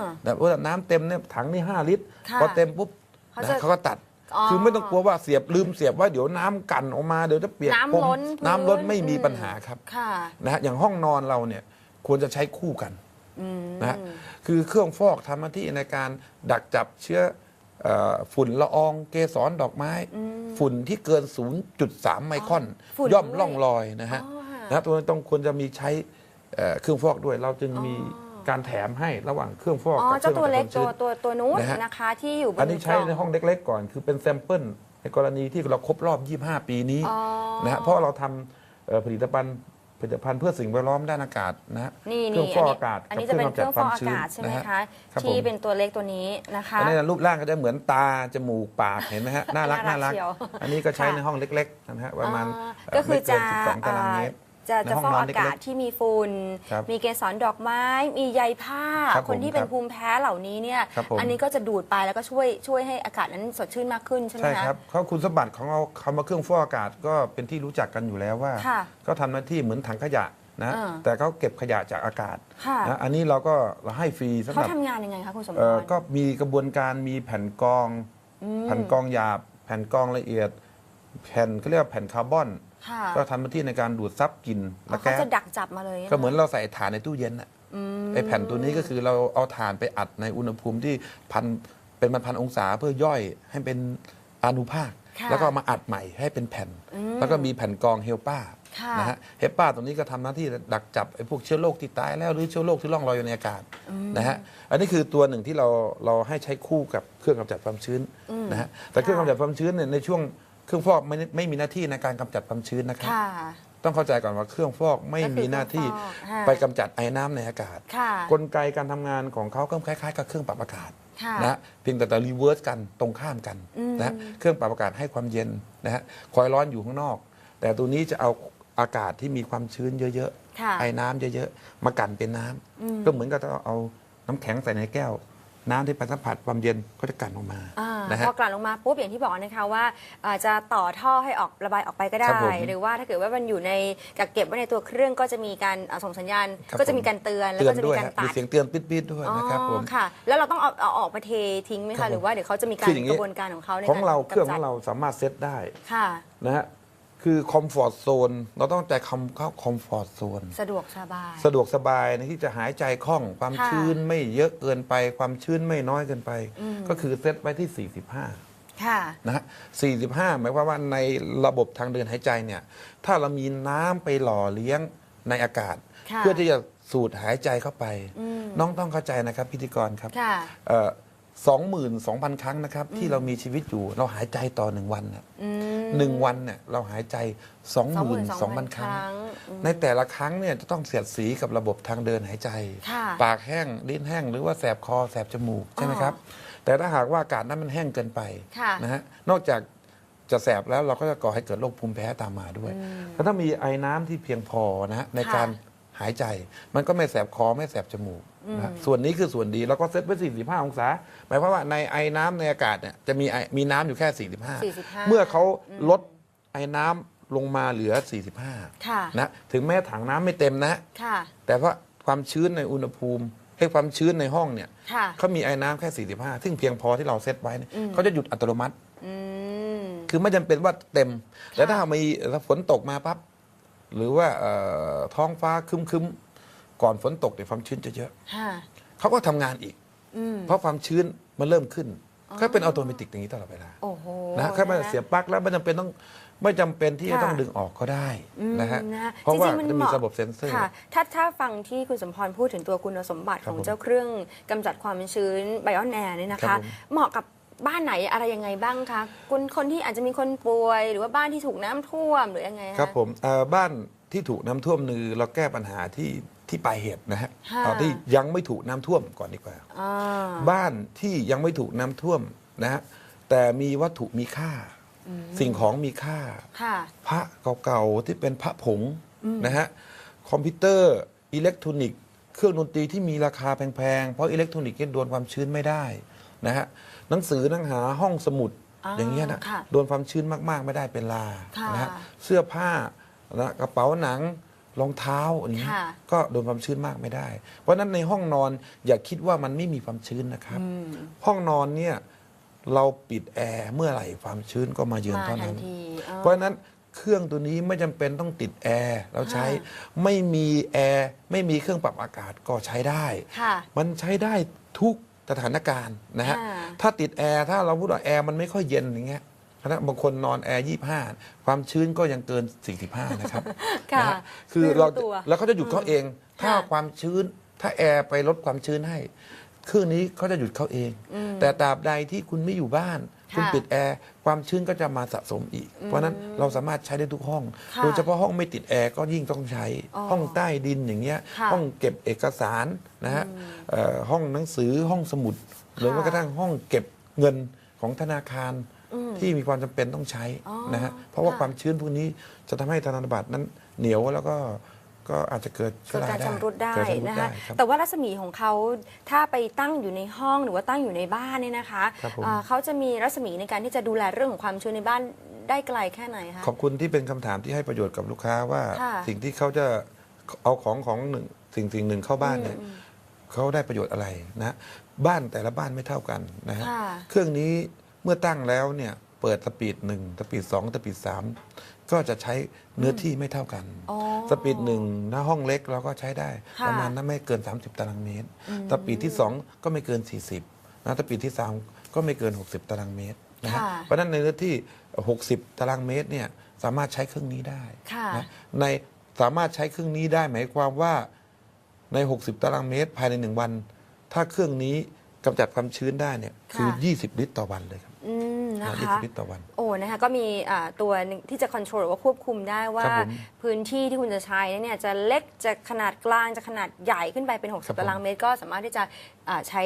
อ่าแต่ว่าน้ำเต็มเนี่ยถังนี่ห้าลิตรค่ะพอเต็มปุ๊บเขานะจะเขาก็ตัดอ๋อคือไม่ต้องกลัวว่าเสียบลืมเสียบไว่าเดี๋ยวน้ำกันออกมาเดี๋ยวจะเปียกน้ำพรมล้นน้ำล้นพื้นไม่มีอืมปัญหาครับค่ะนะฮะอย่างห้องนอนเราเนี่ยควรจะใช้คู่กันอืมนะฮะคือเครื่องฟอกทำหน้าที่ในการดักจับเชื้อเอ่อฝุ่นละอองเกสรดอกไม้ ฝุ่นที่เกิน 0.3 ไมครอนฝุ่นย่อมด้วยล่องลอยนะฮะอ๋อค่ะนะตัวนี้ต้องควรจะมีใช้เอ่อเครื่องฟอกด้วยเราจึงมีอ๋อ การแถมให้ระหว่างเครื่องฟอกอ๋อกับเคเจ้ารื่องตัวเล็กทำความตัวชื้น ตัวตัวนู้นนะฮะ นะคะที่อยู่บนอันนี้ใช้กล่ในห้องเล็กๆก่อน คือเป็นแซมเปิลในกรณีที่เราครบรอบ 25 ปีนี้อ๋อ นะฮะเพราะเราทำเอ่อผลิตภัณฑ์ผลิตภัณฑ์เพื่อสิ่งแวดล้อมด้านอากาศนะฮะนี่เครื่นี่องฟอกอากาศอันนี้จะเป็นเครื่องฟอกอากาศใช่ไหมนฮ คะครับที่ผมเป็นตัวเล็กตัวนี้นะคะ อันนี้รูปร่างก็จะเหมือนตา จมูก ปาก เห็นไหมฮะ น่ารัก น่าน่ารัรักกเชียวอันนี้ก็ใช้ค่ะ ในห้องเล็ก ๆ นะฮะ ประมาณอ่าเอ่อก็คือจะไม่เกิน12ตารางเมตร จะในจะห้องฟอกนอนอากาศเล็กๆที่มีฝุ่นครับมีเกสรดอกไม้ มีใยผ้า ครับผมคนที่เป็นครับภูมิแพ้เหล่านี้เนี่ยครับผม อันนี้ก็จะดูดไปแล้วก็ช่วยช่วยให้อากาศนั้นสดชื่นมากขึ้นใช่ไหมใช่คะ ครับเขาคุณสมบัติของเราคำว่าเครื่องฟอกอากาศก็เป็นที่รู้จักกันอยู่แล้วว่าค่ะก็ทำหน้าที่เหมือนถังขยะนะอ่าแต่เขาเก็บขยะจากอากาศค่ะ นะอันนี้เราก็เราให้ฟรีสำหเขารับทำงานยังไงคะคุณสมพเอ่อร ก็มีกระบวนการมีแผ่นกรอง แผ่นกรองหยาบ แผ่นกรองละเอียด แผ่นเขาเรียกว่าแผ่นคาร์บอนค่ะ ก็ทำหน้าที่ในการดูดซับกลิ่นอ๋อและเขาแก๊สจะดักจับมาเลยก็เหมือนเราใส่ถ่านในตู้เย็นอะอืมไอแผ่นตัวนี้ก็คือเราเอาถ่านไปอัดในอุณหภูมิที่พันเป็นพันพันองศาเพื่อย่อยให้เป็นอนุภาค ค่ะแล้วก็เอามาอัดใหม่ให้เป็นแผ่น อืมแล้วก็มีแผ่นกรองเฮลป้าค่ะนะฮะเฮลป้าตรงนี้ก็ทำหน้าที่ดักจับไอ้พวกเชื้อโรคที่ตายแล้วหรือเชื้อโรคที่ล่องลอยอยู่ในอากาศนะฮะอันนี้คือตัวหนึ่งที่เราเราให้ใช้คู่กับเครื่องกำจัดความชื้นนะฮะแต่เครื่องกำจัดความชื้นเนี่ยในช่วง เครื่องฟอกไม่ได้ไม่มีหน้าที่ในการกำจัดความชื้นนะครับ ค่ะ ต้องเข้าใจก่อนว่าเครื่องฟอกไม่ก็คือมีหน้าที่เครื่องฟอกค่ะ ไปกำจัดไอ้น้ำในอากาศ ค่ะ กลไกการทำงานของเขาก็คล้ายๆกับเครื่องปรับอากาศค่ะนะฮะเพียงแต่แต่รีเวิร์สกันตรงข้ามกันอืม นะฮะเครื่องปรับอากาศให้ความเย็นนะฮะคอยร้อนอยู่ข้างนอก แต่ตัวนี้จะเอาอากาศที่มีความชื้นเยอะค่ะ ๆไอ้น้ำเยอะๆมากันเป็นน้ำอืม ก็เหมือนกับเราเอาน้ำแข็งใส่ในแก้ว น้ำที่ไปสัมผัสความเย็นก็จะกันออกมาอ่านะฮะ พอกลั่นลงมาปุ๊บอย่างที่บอกนะคะว่าอาจจะต่อท่อให้ออกระบายออกไปก็ได้ ครับผมหรือว่าถ้าเกิดว่ามันอยู่ในกักเก็บไว้ในตัวเครื่องก็จะมีการอ่าส่งสัญญาณ ครับก็จะผมมีการเตือนแล้วเตือก็นจะด้มีวยการฮะตัมีดเสียงเตือนปิดๆด้วยนะครับผม อ๋อค่ะแล้วเราต้องเอาเอาออกมาเททิ้งไหมครัคะบผมหรือว่าเดี๋ยวเขาจะมีการคืออย่างกนี้ระบวนการของเขาในของเรากเครื่องกำขจัอดงเราสามารถเซตได้ค่ะ นะฮะ คือคอมฟอร์ z โซนเราต้องใจคำเข้าคอมฟอร์ z โซนสะดวกสบาย สะดวกสบายในที่จะหายใจคล่อง ความค่ะชื้นไม่เยอะเกินไป ความชื้นไม่น้อยเกินไป อืม ก็คือเซตไว้ที่ 45 ค่ะ นะฮะ 45 หมายความว่าในระบบทางเดินหายใจเนี่ย ถ้าเรามีน้ำไปหล่อเลี้ยงในอากาศ ค่ะเพื่อที่จะสูดหายใจเข้าไป อืม น้องต้องเข้าใจนะครับพิธีกรครับ ค่ะสองหมื่นสอ งพันครั้งนะครับ ที่เรามีชีวิตอยู่เราหายใจต่อหนึ่งวันน่ะอืม หนึ่งวันเนี่ยเราหายใจ 22,000 ครั้งอืมในแต่ละครั้งเนี่ยจะต้องเสียดสีกับระบบทางเดินหายใจ ค่ะปากแห้งลิ้นแห้งหรือว่าแสบคอแสบจมูกใช่ไหมครับ แต่ถ้าหากว่าอากาศนั้นมันแห้งเกินไปค่ะ นะฮะนอกจากจะแสบแล้วเราก็จะก่อให้เกิดโรคภูมิแพ้ตามมาด้วยแต่ถ้ามีไอ้น้ำที่เพียงพอนะฮะในค่ะการหายใจ มันก็ไม่แสบคอไม่แสบจมูก นะฮะส่วนนี้คือส่วนดีเราก็เซตไว้ 45 องศา หมายความว่าในไอ้น้ำในอากาศเนี่ยจะมีไอมีน้ำอยู่แค่ 45 45 เมื่อเขาลดไอ้น้ำลงมาเหลือ 45ค่ะ นะถึงแม้ถังน้ำไม่เต็มนะ ค่ะ แต่ว่าความชื้นในอุณหภูมิให้ความชื้นในห้องเนี่ยค่ะ เขามีไอ้น้ำแค่ 45 ซึ่งเพียงพอที่เราเซตไว้เนี่ยอืมเขาจะหยุดอัตโนมัติ อืม คือไม่จำเป็นว่าเต็มแต่ถ้ามีถ้าฝนตกมาปั๊บหรือว่าเอ่อท้องฟ้าครึ้มๆ ก่อนฝนตกเนี่ยความชื้นจะเยอะค่ะ เขาก็ทำงานอีก อืม เพราะความชื้นมันเริ่มขึ้นก็เป็นอัตโนมัติอย่างนี้ตลอดเวลา โอ้โหนะแค่มาเสียบปลั๊กแล้วไม่จำเป็นต้องไม่จำเป็นที่จะค่ะต้องดึงออกก็ได้อืมนะฮะนะคะเพราะว่าจงๆนจะมีเหระบบเซ็นเซอร์ ค่ะ ถ้าถ้าฟังที่คุณสมพรพูดถึงตัวคุณสมบัติครัขบองผมเจ้าเครื่องกำจัดความชื้นไบออนแอร์เนี่ยนะครัคะ บผม เหมาะกับบ้านไหนอะไรยังไงบ้างคะคนคนที่อาจจะมีคนป่วย หรือว่าบ้านที่ถูกน้ำท่วมหรือยังไงะ ครับผมเอ่อบ้านที่ถูกน้ำท่วมนือเราแก้ปัญหาที่ ที่ปลายเหตุนะฮะค่ะเอาที่ยังไม่ถูกน้ำท่วมก่อนดีกว่า อ่าบ้านที่ยังไม่ถูกน้ำท่วมนะฮะแต่มีวัตถุมีค่า สิ่งของมีค่า ค่ะ พระเก่าๆที่เป็นพระผงนะฮะคอมพิวเตอร์อิเล็กทรอนิกส์เครื่องดนตรีที่มีราคาแพงๆ เพราะอิเล็กทรอนิกส์เนี่ยโดนความชื้นไม่ได้นะฮะหนังสือหนังหาห้องสมุดอ่าอย่างเงี้ยนะค่ะโดนความชื้นมากๆไม่ได้เป็นลาค่ะ นะฮะเสื้อผ้านะกระเป๋าหนัง รองเท้าอย่างนี้ยค่ะก็โดนความชื้นมากไม่ได้ เพราะฉะนั้นในห้องนอนอย่าคิดว่ามันไม่มีความชื้นนะครับ อืม ห้องนอนเนี่ยเราปิดแอร์เมื่อไหร่ความชื้นก็มาเยือนมาเท่าทันั้น นทีอ๋อเพราะฉะนั้นเครื่องตัวนี้ไม่จำเป็นต้องติดแอร์เราใช้ค่ะไม่มีแอร์ไม่มีเครื่องปรับอากาศก็ใช้ได้ ค่ะ มันใช้ได้ทุกสถานการณ์นะฮะ ค่ะ ถ้าติดแอร์ถ้าเราพูดว่าแอร์มันไม่ค่อยเย็นอย่างเงี้ย นะบางคนนอนแอร์ยี่ห้าความชื้นก็ยังเกิน 45 นะครับค่ะนะฮะคือไม่รู้เราตัว แล้วเขาจะหยุดเขาเอง ถ้าค่ะความชื้น ถ้าแอร์ไปลดความชื้นให้เครื่องนี้เขาจะหยุดเขาเองแต่ตราบใดที่คุณไม่อยู่บ้าน คุณค่ะปิดแอร์ความชื้นก็จะมาสะสมอีก เพราะฉะนั้นเราสามารถใช้ได้ทุกห้อง ค่ะโดยเฉพาะห้องไม่ติดแอร์ก็ยิ่งต้องใช้ อ๋อห้องใต้ดินอย่างเงี้ย ค่ะห้องเก็บเอกสารนะฮะเอ่อห้องหนังสือห้องสมุด หรือแม้กระทั่งห้องเก็บเงินของธนาคารอืม ที่มีความจำเป็นต้องใช้อ๋อนะฮะเพราะว่าค่ะความชื้นพวกนี้จะทำให้ธนบัตรนั้นเหนียวแล้วก็ก็อาจจะเกิดเชื้เกิอดราการได้ชำรุดได้เกิชำรุดนะได้คะครับแต่ว่ารัศมีของเขาถ้าไปตั้งอยู่ในห้องหรือว่าตั้งอยู่ในบ้านเนี่ยนะคะครับผมอ่าเขาจะมีรัศมีในการที่จะดูแลเรื่องของความชื้นในบ้านได้ไกลแค่ไหนคะขอบคุณที่เป็นคำถามที่ให้ประโยชน์กับลูกค้าว่าค่ะสิ่งที่เขาจะเอาของของหนึ่งสิ่งสิ่งหนึ่งเข้าบ้านเนี่ยเขาได้ประโยชน์อะไรนะบ้านแต่ละบ้านไม่เท่ากันนะฮะค่ะเครื่องนี้ เมื่อตั้งแล้วเนี่ยเปิดสปีดหนึ่งสปีดสองสปีดสามก็จะใช้เนื้อที่ไม่เท่ากัน อ๋อ สปีดหนึ่งถ้าห้องเล็กเราก็ใช้ได้ ค่ะ ประมาณนั้นไม่เกิน 30 ตารางเมตร สปีดที่ 2 ก็ไม่เกิน 40นะสปีดที่ 3 ก็ไม่เกิน 60 ตารางเมตรนะฮะค่ะเพราะฉะนั้นในเนื้อที่ 60 ตารางเมตรเนี่ยสามารถใช้เครื่องนี้ได้ค่ะนะในสามารถใช้เครื่องนี้ได้หมายความว่าใน 60 ตารางเมตรภายในหนึ่งวัน ถ้าเครื่องนี้กำจัดความชื้นได้เนี่ยคือ ค่ะ 20 ลิตรต่อวันเลยครับอืม นะยี่คะสิบลิตรต่อวัน โอ้นะคะก็มีอ่าตัวหนึ่งที่จะคอนโทรลหรือว่าควบคุมได้ว่าครับผมพื้นที่ที่คุณจะใช้เนี่ยจะเล็กจะขนาดกลางจะขนาดใหญ่ขึ้นไปเป็นครับผม60ตารางเมตร ก็สามารถที่จะอ่าใช้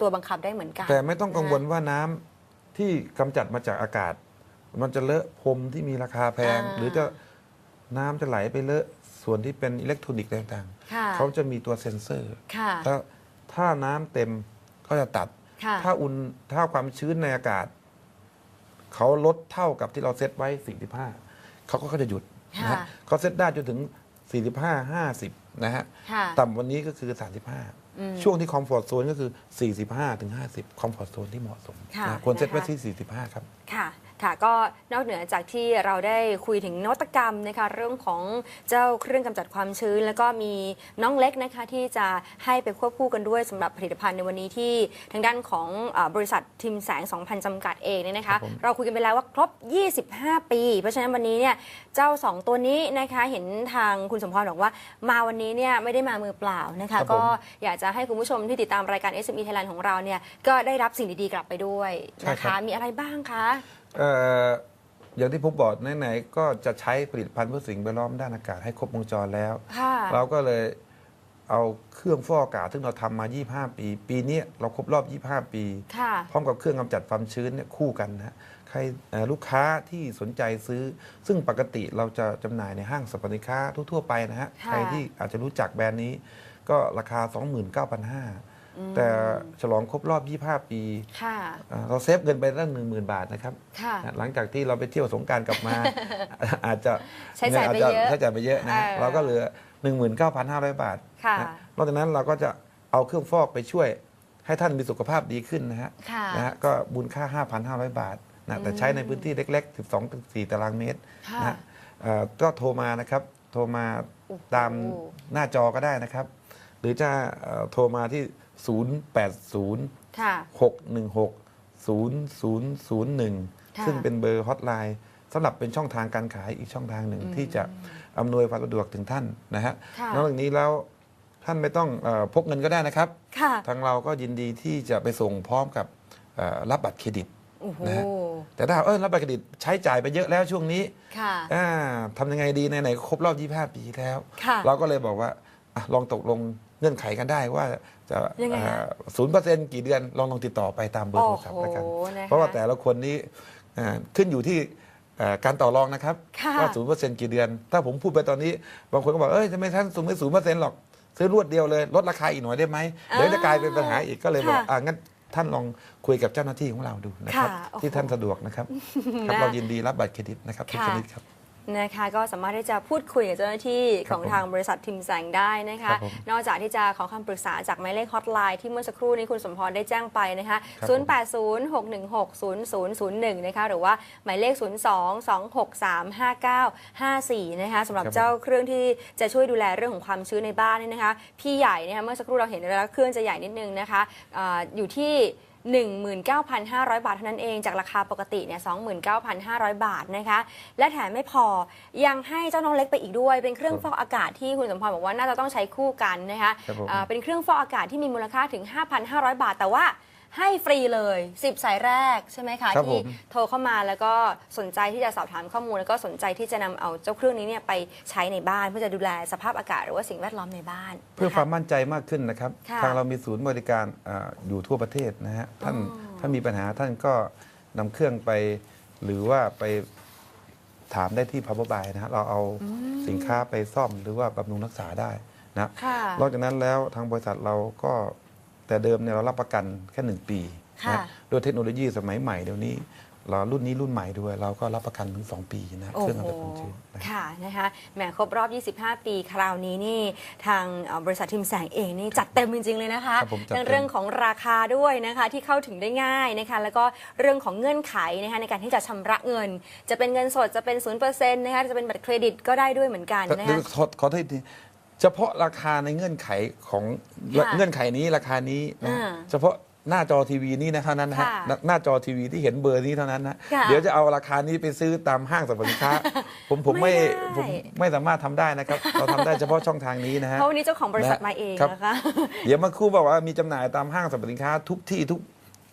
ตัวบังคับได้เหมือนกัน แต่ไม่ต้องกังวลนะว่าน้ำที่กำจัดมาจากอากาศ มันจะเลอะพรมที่มีราคาแพงอ่าหรือจะน้ำจะไหลไปเลอะส่วนที่เป็นอิเล็กทรอนิกส์ต่างค่ะๆเขาจะมีตัวเซ็นเซอร์ค่ะถ้าถ้าน้ำเต็มก็จะตัดค่ะถ้าอุ่นถ้าความชื้นในอากาศ เขาลดเท่ากับที่เราเซตไว้ 45 เขาก็จะหยุดนะฮะค่ะ เขาเซตได้จนถึง 45 50 นะฮะ ค่ะ ต่ำวันนี้ก็คือ อืม35 ช่วงที่คอมฟอร์ z โซนก็คือ 45ถึง50 คอมฟอร์ z โซนที่เหมาะสมค่ะนะควรเซตไว้นะคะ ที่ 45 ครับ ค่ะ ค่ะก็นอกเหนือจากที่เราได้คุยถึงนวัตกรรมนะคะเรื่องของเจ้าเครื่องกำจัดความชื้น แล้วก็มีน้องเล็กนะคะที่จะให้ไปควบคู่กันด้วยสำหรับผลิตภัณฑ์ในวันนี้ที่ทางด้านของอาบริษัททิมแสง 2,000 จำกัดเองเนี่ยนะครัคะบผมเราคุยกันไปแล้วว่าครบ 25 ปี เพราะฉะนั้นวันนี้เนี่ยเจ้า 2 ตัวนี้นะคะเห็นทางคุณสมพรบอกว่ามาวันนี้เนี่ยไม่ได้มามือเปล่านะครัคะบผมก็อยากจะให้คุณผู้ชมที่ติดตามรายการ SME Thailand ของเราเนี่ยก็ได้รับสิ่งดีๆกลับไปด้วยนะคะมีอะไรบ้างคะ เอ่ออย่างที่ผมบอกไหนๆก็จะใช้ผลิตภัณฑ์เพื่อสิ่งแวดล้อมด้านอากาศให้ครบวงจรแล้ว ค่ะ เราก็เลยเอาเครื่องฟอกอากาศซึ่งเราทำมา 25 ปี ปีนี้เราครบรอบ 25 ปี ค่ะ พร้อมกับเครื่องกำจัดความชื้นเนี่ยคู่กันนะฮะใครเอ่อลูกค้าที่สนใจซื้อ ซึ่งปกติเราจะจำหน่ายในห้างสรรพสินค้าทั่วๆไปนะฮะ ค่ะ ใครที่อาจจะรู้จักแบรนด์นี้ก็ราคา 29,500 แต่ฉลองครบรอบ 25 ปีค่ะเอ่อเราเซฟเงินไปตั้ง10,000 บาทนะครับค่ะนะหลังจากที่เราไปเที่ยวสงกรารกลับมา อาจจะใช้จ่ายไปจจะเยอะใช้จ่ายไปเยอะนะฮะเออเราก็เหลือ 19,500 บาทค่ะนะนอกจากนั้นเราก็จะเอาเครื่องฟอกไปช่วยให้ท่านมีสุขภาพดีขึ้นนะฮะค่ะนะฮะก็มูลค่า 5,500 บาทนะแต่ใช้ในพื้นที่เล็ก ๆ 12-4 ตารางเมตรค่ะนะฮะเอ่อก็โทรมานะครับ โทรมาโอ้โหตามหน้าจอก็ได้นะครับ หรือจะเอ่อโทรมาที่ 080ค่ะ616 0001ค่ะซึ่งเป็นเบอร์ฮอตไลน์สำหรับเป็นช่องทางการขายอีกช่องทางหนึ่งที่จะอำนวยความสะดวกถึงท่านนะฮะค่ะนอกจากนี้แล้วท่านไม่ต้องเออพกเงินก็ได้นะครับค่ะทางเราก็ยินดีที่จะไปส่งพร้อมกับเอ่อรับบัตรเครดิตโอ้โหนะฮะแต่ถ้าเออรับบัตรเครดิตใช้จ่ายไปเยอะแล้วช่วงนี้ค่ะอ่าทำยังไงดีไหนๆครบรอบ 25 ปีแล้วค่ะเราก็เลยบอกว่าอะลองตกลง เงื่อนไขกันได้ว่าจะยังไงฮะศูนย์เปอร์เซ็นต์กี่เดือนลองลองติดต่อไปตามเบอร์โทรศัพท์แล้วกัน โอ้โหนะคะ เพราะว่าแต่ละคนนี้อ่าขึ้นอยู่ที่เอ่อการต่อรองนะครับ ค่ะว่าศูนย์เปอร์เซ็นต์กี่เดือน ถ้าผมพูดไปตอนนี้ บางคนก็บอก เอ้ยทำไมท่านสูงไม่ศูนย์เปอร์เซ็นต์หรอก ซื้อรวดเดียวเลย ลดราคาอีกหน่อยได้ไหมเดี๋ยวจะกลายเป็นปัญหาอีกก็เลยบอกค่ะอ่างั้นท่านลองคุยกับเจ้าหน้าที่ของเราดูนะครับ ค่ะโอ้โหที่ท่านสะดวกนะครับครับนะเรายินดีรับบัตรเครดิตนะครับทุกค่ะชนิดครับ นะคะก็สามารถที่จะพูดคุยกับเจ้าหน้าที่ของผมทางบริษัททิมแสงได้นะครัคะบผมนอกจากที่จะขอคำปรึกษาจากหมายเลขฮอตไลน์ที่เมื่อสักครู่นี้คุณสมพรได้แจ้งไปนะคะ ครับผม 0806160001 นะคะหรือว่าหมายเลข 02-263-5954 นะคะสำหรับเจ้าเครื่องที่จะช่วยดูแลเรื่องของความชื้นในบ้านนี่นะคะ พี่ใหญ่นะคะเมื่อสักครู่เราเห็นแล้วเครื่องจะใหญ่นิดนึงนะคะอาอยู่ที่ 19,500 บาทเท่านั้นเองจากราคาปกติเนี่ย29,500 บาทนะคะ และแถมไม่พอยังให้เจ้าน้องเล็กไปอีกด้วย เป็นเครื่องฟอกอากาศที่คุณสมพรบอกว่าน่าจะต้องใช้คู่กันนะคะครับผมอ่าเป็นเครื่องฟอกอากาศที่มีมูลค่าถึง 5,500 บาทแต่ว่า ให้ฟรีเลย 10 สายแรกใช่ไหมคะครับที่ผม โทรเข้ามาแล้วก็สนใจที่จะสอบถามข้อมูล แล้วก็สนใจที่จะนำเอาเจ้าเครื่องนี้เนี่ยไปใช้ในบ้านเพื่อจะดูแลสภาพอากาศหรือว่าสิ่งแวดล้อมในบ้านเพื่อนะคะความมั่นใจมากขึ้นนะครับ ค่ะทางเรามีศูนย์บริการอาอยู่ทั่วประเทศนะฮะท่านอ๋อ ถ้ามีปัญหาท่านก็นำเครื่องไป หรือว่าไปถามได้ที่ Power by นะฮะเราเอาสินค้าไปซ่อมหรือว่าบำรุงรักษาได้นะค่ะ นอกจากนั้นแล้วทางบริษัทเราก็ แต่เดิมเนี่ยเรารับประกันแค่หนึ่งปีค่ะนะด้วยเทคโนโลยีสมัยใหม่เดี๋ยวนี้เรารุ่นนี้รุ่นใหม่ด้วย เราก็รับประกันถึง 2 ปีนะโอ้เครื่องโหกำจัดความชื้นนะค่ะนะคะแหมครบรอบ 25 ปีคราวนี้นี่ทางเอ่อบริษัททิมแสงเองนี่จัดเต็มจริง ๆ เลยนะคะ ครับผมจัดเต็มทั้งเรื่องของราคาด้วยนะคะที่เข้าถึงได้ง่ายนะคะแล้วก็เรื่องของเงื่อนไขนะคะในการที่จะชำระเงิน จะเป็นเงินสดจะเป็น0%นะคะจะเป็นบัตรเครดิตก็ได้ด้วยเหมือนกันแต่นะเดี๋ยคะวขอขอโทษที เฉพาะราคาในเงื่อนไขของค่ะเงื่อนไขนี้ราคานี้นะอ่าเฉพาะหน้าจอทีวีนี่นะเท่านั้นนะฮะค่ะหน้าหน้าจอทีวีที่เห็นเบอร์นี้เท่านั้นนะค่ะเดี๋ยวจะเอาราคานี้ไปซื้อตามห้างสรรพสินค้า ผมผมไม่ไม่ได้ ผมไม่สามารถทำได้นะครับ เราทำได้เฉพาะช่องทางนี้นะฮะ เพราะวันนี้เจ้าของบริษัทนะมาเองครับนะคะ เดี๋ยวมาครู่บอกว่ามีจำหน่ายตามห้างสรรพสินค้าทุกที่ทุก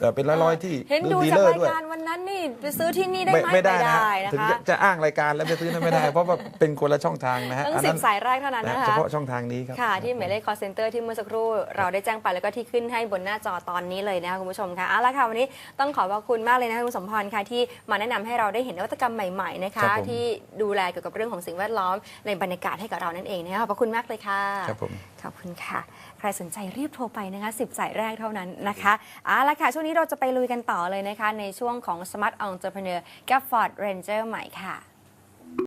เอ่อเป็นร้อยๆที่เห็นหรือดูดีจากลเลอราร์ยด้วยการวันนั้นนี่ไปซื้อที่นี่ได้ไม่ไหมไม่ได้นะนะถึงคะจะจะอ้างรายการแล้วไปซื้อนั้นไม่ได้ เพราะว่าเป็นคนละช่องทางนะฮะตั้งอันสินั้บนสายแรกเท่านั้นนะนะคะเฉพาะช่องทางนี้ครับค่ะที่หมายเลข call center ที่เมื่อสักครู่เราได้แจ้งไปแล้วก็ที่ขึ้นให้บนหน้าจอตอนนี้เลยนะคะคุณผู้ชมค่ะเอาละค่ะวันนี้ต้องขอบพระคุณมากเลยนะคะคุณสมพรค่ะที่มาแนะนำให้เราได้เห็นนวัตกรรมใหม่ๆนะครัคะบผมที่ดูแลเกี่ยวกับเรื่องของสิ่งแวดล้อมในบรรยากาศให้กับเรานั่นเองนะคะขอบพระคุณมากเลยค่ะครับผมขอบคุณค่ะ ใครสนใจรีบโทรไปนะคะ10สายแรกเท่านั้นนะคะเอาละค่ะ ช่วงนี้เราจะไปลุยกันต่อเลยนะคะ ในช่วงของ Smart Entrepreneur กับ Ford Ranger ใหม่ค่ะ